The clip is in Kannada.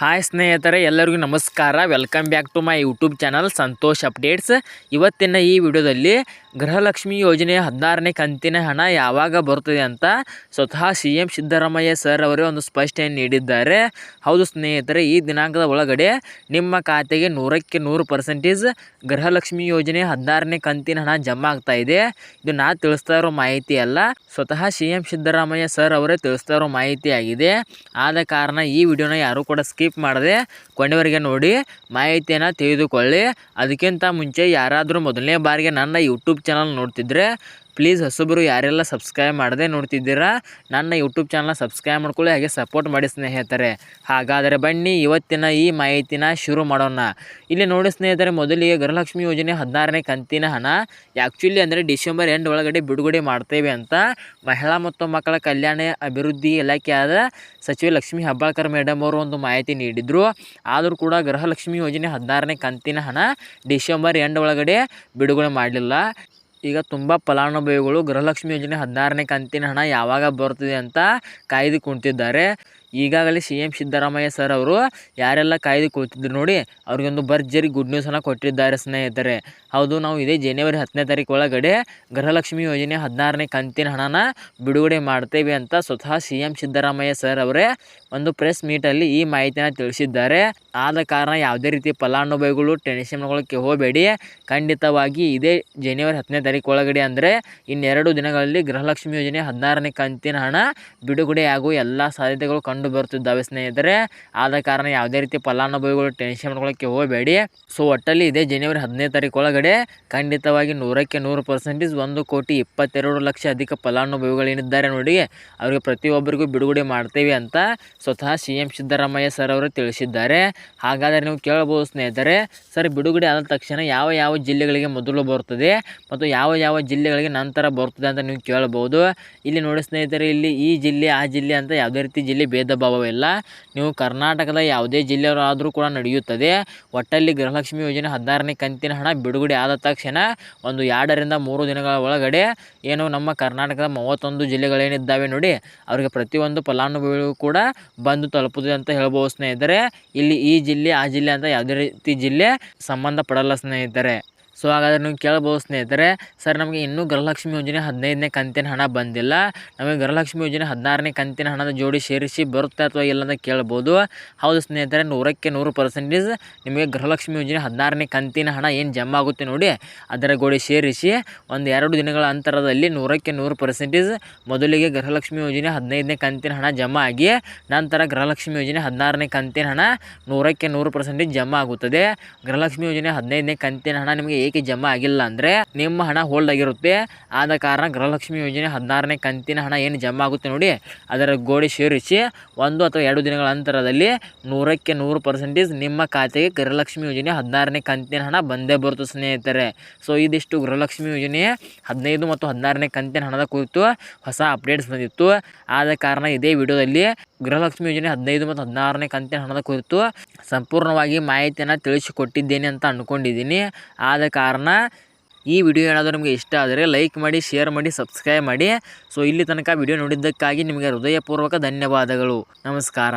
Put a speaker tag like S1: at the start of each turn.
S1: ಹಾಯ್ ಸ್ನೇಹಿತರೆ, ಎಲ್ಲರಿಗೂ ನಮಸ್ಕಾರ. Welcome back to my YouTube channel Santosh updates ಇವತ್ತಿನ ಈ ವಿಡಿಯೋದಲ್ಲಿ ಗೃಹಲಕ್ಷ್ಮಿ ಯೋಜನೆಯ ಹದಿನಾರನೇ ಕಂತಿನ ಹಣ ಯಾವಾಗ ಬರುತ್ತದೆ ಅಂತ ಸ್ವತಃ ಸಿ ಎಂ ಸಿದ್ದರಾಮಯ್ಯ ಸರ್ ಅವರೇ ಒಂದು ಸ್ಪಷ್ಟನೆ ನೀಡಿದ್ದಾರೆ. ಹೌದು ಸ್ನೇಹಿತರೆ, ಈ ದಿನಾಂಕದ ಒಳಗಡೆ ನಿಮ್ಮ ಖಾತೆಗೆ ನೂರಕ್ಕೆ ನೂರು ಪರ್ಸೆಂಟೇಜ್ ಗೃಹಲಕ್ಷ್ಮಿ ಯೋಜನೆ ಹದಿನಾರನೇ ಕಂತಿನ ಹಣ ಜಮಾ ಆಗ್ತಾ ಇದೆ. ಇದು ನಾ ತಿಳಿಸ್ತಾ ಇರೋ ಮಾಹಿತಿ ಅಲ್ಲ, ಸ್ವತಃ ಸಿ ಎಂ ಸಿದ್ದರಾಮಯ್ಯ ಸರ್ ಅವರೇ ತಿಳಿಸ್ತಾ ಇರೋ ಮಾಹಿತಿ ಆಗಿದೆ. ಆದ ಕಾರಣ ಈ ವಿಡಿಯೋನ ಯಾರೂ ಕೂಡ ಸ್ಕಿಪ್ ಮಾಡದೆ ಕೊನೆವರೆಗೆ ನೋಡಿ ಮಾಹಿತಿಯನ್ನು ತಿಳಿದುಕೊಳ್ಳಿ. ಅದಕ್ಕಿಂತ ಮುಂಚೆ ಯಾರಾದರೂ ಮೊದಲನೇ ಬಾರಿಗೆ ನನ್ನ ಯೂಟ್ಯೂಬ್ ಚಾನಲ್ ನೋಡ್ತಿದ್ರೆ ಪ್ಲೀಸ್ ಹೊಸಬರು ಯಾರೆಲ್ಲ ಸಬ್ಸ್ಕ್ರೈಬ್ ಮಾಡದೆ ನೋಡ್ತಿದ್ದೀರಾ, ನನ್ನ ಯೂಟ್ಯೂಬ್ ಚಾನಲ್ನ ಸಬ್ಸ್ಕ್ರೈಬ್ ಮಾಡ್ಕೊಳ್ಳಿ, ಹಾಗೆ ಸಪೋರ್ಟ್ ಮಾಡಿ ಸ್ನೇಹಿತರೆ. ಹಾಗಾದರೆ ಬನ್ನಿ, ಇವತ್ತಿನ ಈ ಮಾಹಿತಿನ ಶುರು ಮಾಡೋಣ. ಇಲ್ಲಿ ನೋಡಿ ಸ್ನೇಹಿತರೆ, ಮೊದಲಿಗೆ ಗೃಹಲಕ್ಷ್ಮಿ ಯೋಜನೆ ಹದಿನಾರನೇ ಕಂತಿನ ಹಣ. ಆ್ಯಕ್ಚುಲಿ ಅಂದರೆ ಡಿಸೆಂಬರ್ ಎಂಡ್ ಒಳಗಡೆ ಬಿಡುಗಡೆ ಮಾಡ್ತೇವೆ ಅಂತ ಮಹಿಳಾ ಮತ್ತು ಮಕ್ಕಳ ಕಲ್ಯಾಣ ಅಭಿವೃದ್ಧಿ ಇಲಾಖೆಯಾದ ಸಚಿವೆ ಲಕ್ಷ್ಮೀ ಹೆಬ್ಬಾಳ್ಕರ್ ಮೇಡಮ್ ಅವರು ಒಂದು ಮಾಹಿತಿ ನೀಡಿದರು. ಆದರೂ ಕೂಡ ಗೃಹಲಕ್ಷ್ಮಿ ಯೋಜನೆ ಹದಿನಾರನೇ ಕಂತಿನ ಹಣ ಡಿಸೆಂಬರ್ ಎಂಡ್ ಒಳಗಡೆ ಬಿಡುಗಡೆ ಮಾಡಲಿಲ್ಲ. ಈಗ ತುಂಬ ಫಲಾನುಭವಿಗಳು ಗೃಹಲಕ್ಷ್ಮಿ ಯೋಜನೆ ಹದಿನಾರನೇ ಕಂತಿನ ಹಣ ಯಾವಾಗ ಬರುತ್ತದೆ ಅಂತ ಕಾಯ್ದು ಕುಂತಿದ್ದಾರೆ. ಈಗಾಗಲೇ ಸಿ ಎಂ ಸಿದ್ದರಾಮಯ್ಯ ಸರ್ ಅವರು ಯಾರೆಲ್ಲ ಕಾಯ್ದು ಕೂತಿದ್ರು ನೋಡಿ, ಅವ್ರಿಗೊಂದು ಭರ್ಜರಿ ಗುಡ್ ನ್ಯೂಸನ್ನು ಕೊಟ್ಟಿದ್ದಾರೆ ಸ್ನೇಹಿತರೆ. ಹೌದು, ನಾವು ಇದೇ ಜನವರಿ ಹತ್ತನೇ ತಾರೀಕು ಒಳಗಡೆ ಗೃಹಲಕ್ಷ್ಮಿ ಯೋಜನೆ ಹದಿನಾರನೇ ಕಂತಿನ ಹಣನ ಬಿಡುಗಡೆ ಮಾಡ್ತೇವೆ ಅಂತ ಸ್ವತಃ ಸಿ ಎಂ ಸಿದ್ದರಾಮಯ್ಯ ಸರ್ ಅವರೇ ಒಂದು ಪ್ರೆಸ್ ಮೀಟಲ್ಲಿ ಈ ಮಾಹಿತಿನ ತಿಳಿಸಿದ್ದಾರೆ. ಆದ ಕಾರಣ ಯಾವುದೇ ರೀತಿ ಫಲಾನುಭವಿಗಳು ಟೆನ್ಷನ್ಗಳಕ್ಕೆ ಹೋಗಬೇಡಿ ಖಂಡಿತವಾಗಿ ಇದೇ ಜನವರಿ ಹತ್ತನೇ ತಾರೀಕು ಒಳಗಡೆ ಅಂದರೆ ಇನ್ನೆರಡು ದಿನಗಳಲ್ಲಿ ಗೃಹಲಕ್ಷ್ಮಿ ಯೋಜನೆ ಹದಿನಾರನೇ ಕಂತಿನ ಹಣ ಬಿಡುಗಡೆಯಾಗುವ ಎಲ್ಲ ಸಾಧ್ಯತೆಗಳು ಕಂಡು ಬರುತ್ತಿದ್ದಾವೆ ಸ್ನೇಹಿತರೆ. ಆದ ಕಾರಣ ಯಾವುದೇ ರೀತಿ ಫಲಾನುಭವಿಗಳು ಟೆನ್ಷನ್ ಮಾಡ್ಕೊಳ್ಳೋಕ್ಕೆ ಹೋಗಬೇಡಿ. ಸೊ ಒಟ್ಟಲ್ಲಿ ಇದೇ ಜನವರಿ ಹದಿನೈದು ತಾರೀಕು ಒಳಗಡೆ ಖಂಡಿತವಾಗಿ ನೂರಕ್ಕೆ ನೂರು ಪರ್ಸೆಂಟೇಜ್ ಒಂದು ಕೋಟಿ ಇಪ್ಪತ್ತೆರಡು ಲಕ್ಷ ಅಧಿಕ ಫಲಾನುಭವಿಗಳೇನಿದ್ದಾರೆ ನೋಡಿ. ಅವರಿಗೆ ಪ್ರತಿಯೊಬ್ಬರಿಗೂ ಬಿಡುಗಡೆ ಮಾಡ್ತೇವೆ ಅಂತ ಸ್ವತಃ ಸಿ ಎಂ ಸಿದ್ದರಾಮಯ್ಯ ಸರ್ ಅವರು ತಿಳಿಸಿದ್ದಾರೆ. ಹಾಗಾದರೆ ನೀವು ಕೇಳಬಹುದು ಸ್ನೇಹಿತರೆ ಸರ್ ಬಿಡುಗಡೆ ಆದ ತಕ್ಷಣ ಯಾವ ಯಾವ ಜಿಲ್ಲೆಗಳಿಗೆ ಮೊದಲು ಬರುತ್ತದೆ ಮತ್ತು ಯಾವ ಯಾವ ಜಿಲ್ಲೆಗಳಿಗೆ ನಂತರ ಬರುತ್ತದೆ ಅಂತ ನೀವು ಕೇಳಬಹುದು. ಇಲ್ಲಿ ನೋಡಿ ಸ್ನೇಹಿತರೆ, ಇಲ್ಲಿ ಈ ಜಿಲ್ಲೆ, ಆ ಜಿಲ್ಲೆ ಅಂತ ಯಾವುದೇ ರೀತಿ ಜಿಲ್ಲೆ ಭೇದ ಭಾವವಿಲ್ಲ ನೀವು ಕರ್ನಾಟಕದ ಯಾವುದೇ ಜಿಲ್ಲೆಯವರಾದರೂ ಕೂಡ ನಡೆಯುತ್ತದೆ. ಒಟ್ಟಲ್ಲಿ ಗೃಹಲಕ್ಷ್ಮಿ ಯೋಜನೆ ಹದಿನಾರನೇ ಕಂತಿನ ಹಣ ಬಿಡುಗಡೆ ಆದ ತಕ್ಷಣ ಒಂದು ಎರಡರಿಂದ ಮೂರು ದಿನಗಳ ಒಳಗಡೆ ಏನು ನಮ್ಮ ಕರ್ನಾಟಕದ ಮೂವತ್ತೊಂದು ಜಿಲ್ಲೆಗಳೇನಿದ್ದಾವೆ ನೋಡಿ, ಅವರಿಗೆ ಪ್ರತಿಯೊಂದು ಫಲಾನುಭವಿಗಳು ಕೂಡ ಬಂದು ತಲುಪುತ್ತದೆ ಅಂತ ಹೇಳ್ಬೋದು ಸ್ನೇಹಿತರೆ. ಇಲ್ಲಿ ಈ ಜಿಲ್ಲೆ, ಆ ಜಿಲ್ಲೆ ಅಂತ ಯಾವುದೇ ರೀತಿ ಜಿಲ್ಲೆ ಸಂಬಂಧ ಪಡಲ್ಲ ಸ್ನೇಹಿತರೆ. ಸೊ ಹಾಗಾದ್ರೆ ನೀವು ಕೇಳ್ಬೋದು ಸ್ನೇಹಿತರೆ, ಸರ್ ನಮಗೆ ಇನ್ನೂ ಗೃಹಲಕ್ಷ್ಮಿ ಯೋಜನೆ ಹದಿನೈದನೇ ಕಂತಿನ ಹಣ ಬಂದಿಲ್ಲ. ನಮಗೆ ಗೃಹಲಕ್ಷ್ಮಿ ಯೋಜನೆ ಹದಿನಾರನೇ ಕಂತಿನ ಹಣದ ಜೋಡಿ ಸೇರಿಸಿ ಬರುತ್ತೆ ಅಥವಾ ಇಲ್ಲ ಅಂತ ಕೇಳ್ಬೋದು. ಹೌದು ಸ್ನೇಹಿತರೆ, ನೂರಕ್ಕೆ ನೂರು ಪರ್ಸೆಂಟೇಜ್ ನಿಮಗೆ ಗೃಹಲಕ್ಷ್ಮಿ ಯೋಜನೆ ಹದಿನಾರನೇ ಕಂತಿನ ಹಣ ಏನು ಜಮಾ ಆಗುತ್ತೆ ನೋಡಿ. ಅದರ ಗೋಡಿ ಸೇರಿಸಿ ಒಂದು ಎರಡು ದಿನಗಳ ಅಂತರದಲ್ಲಿ ನೂರಕ್ಕೆ ನೂರು ಪರ್ಸೆಂಟೇಜ್ ಮೊದಲಿಗೆ ಗೃಹಲಕ್ಷ್ಮಿ ಯೋಜನೆ ಹದಿನೈದನೇ ಕಂತಿನ ಹಣ ಜಮಾ ಆಗಿ, ನಂತರ ಗೃಹಲಕ್ಷ್ಮಿ ಯೋಜನೆ ಹದಿನಾರನೇ ಕಂತಿನ ಹಣ ನೂರಕ್ಕೆ ನೂರು ಪರ್ಸೆಂಟೇಜ್ ಜಮಾ ಆಗುತ್ತದೆ. ಗೃಹಲಕ್ಷ್ಮಿ ಯೋಜನೆ ಹದಿನೈದನೇ ಕಂತಿನ ಹಣ ನಿಮಗೆ ಏಕೆ ಜಮಾ ಆಗಿಲ್ಲ ಅಂದರೆ ನಿಮ್ಮ ಹಣ ಹೋಲ್ಡ್ ಆಗಿರುತ್ತೆ. ಆದ ಕಾರಣ ಗೃಹಲಕ್ಷ್ಮಿ ಯೋಜನೆ ಹದಿನಾರನೇ ಕಂತಿನ ಹಣ ಏನು ಜಮಾ ಆಗುತ್ತೆ ನೋಡಿ. ಅದರ ಗೋಡೆ ಸೇರಿಸಿ ಒಂದು ಅಥವಾ ಎರಡು ದಿನಗಳ ಅಂತರದಲ್ಲಿ ನೂರಕ್ಕೆ ನೂರು ಪರ್ಸೆಂಟೇಜ್ ನಿಮ್ಮ ಖಾತೆಗೆ ಗೃಹಲಕ್ಷ್ಮಿ ಯೋಜನೆ ಹದಿನಾರನೇ ಕಂತಿನ ಹಣ ಬಂದೇ ಬರುತ್ತೆ ಸ್ನೇಹಿತರೆ. ಸೊ ಇದಿಷ್ಟು ಗೃಹಲಕ್ಷ್ಮಿ ಯೋಜನೆ ಹದಿನೈದು ಮತ್ತು ಹದಿನಾರನೇ ಕಂತಿನ ಹಣದ ಕುರಿತು ಹೊಸ ಅಪ್ಡೇಟ್ಸ್ ಬಂದಿತ್ತು. ಆದ ಕಾರಣ ಇದೇ ವಿಡಿಯೋದಲ್ಲಿ ಗೃಹಲಕ್ಷ್ಮಿ ಯೋಜನೆ ಹದಿನೈದು ಮತ್ತು ಹದಿನಾರನೇ ಕಂತಿನ ಹಣದ ಕುರಿತು ಸಂಪೂರ್ಣವಾಗಿ ಮಾಹಿತಿಯನ್ನು ತಿಳಿಸಿಕೊಟ್ಟಿದ್ದೇನೆ ಅಂತ ಅಂದ್ಕೊಂಡಿದ್ದೀನಿ. ಆದ ಕಾರಣ ಈ ವಿಡಿಯೋ ಏನಾದರೂ ನಿಮಗೆ ಇಷ್ಟ ಆದರೆ ಲೈಕ್ ಮಾಡಿ, ಶೇರ್ ಮಾಡಿ, ಸಬ್ಸ್ಕ್ರೈಬ್ ಮಾಡಿ. ಸೊ ಇಲ್ಲಿ ತನಕ ವಿಡಿಯೋ ನೋಡಿದ್ದಕ್ಕಾಗಿ ನಿಮಗೆ ಹೃದಯಪೂರ್ವಕ ಧನ್ಯವಾದಗಳು. ನಮಸ್ಕಾರ.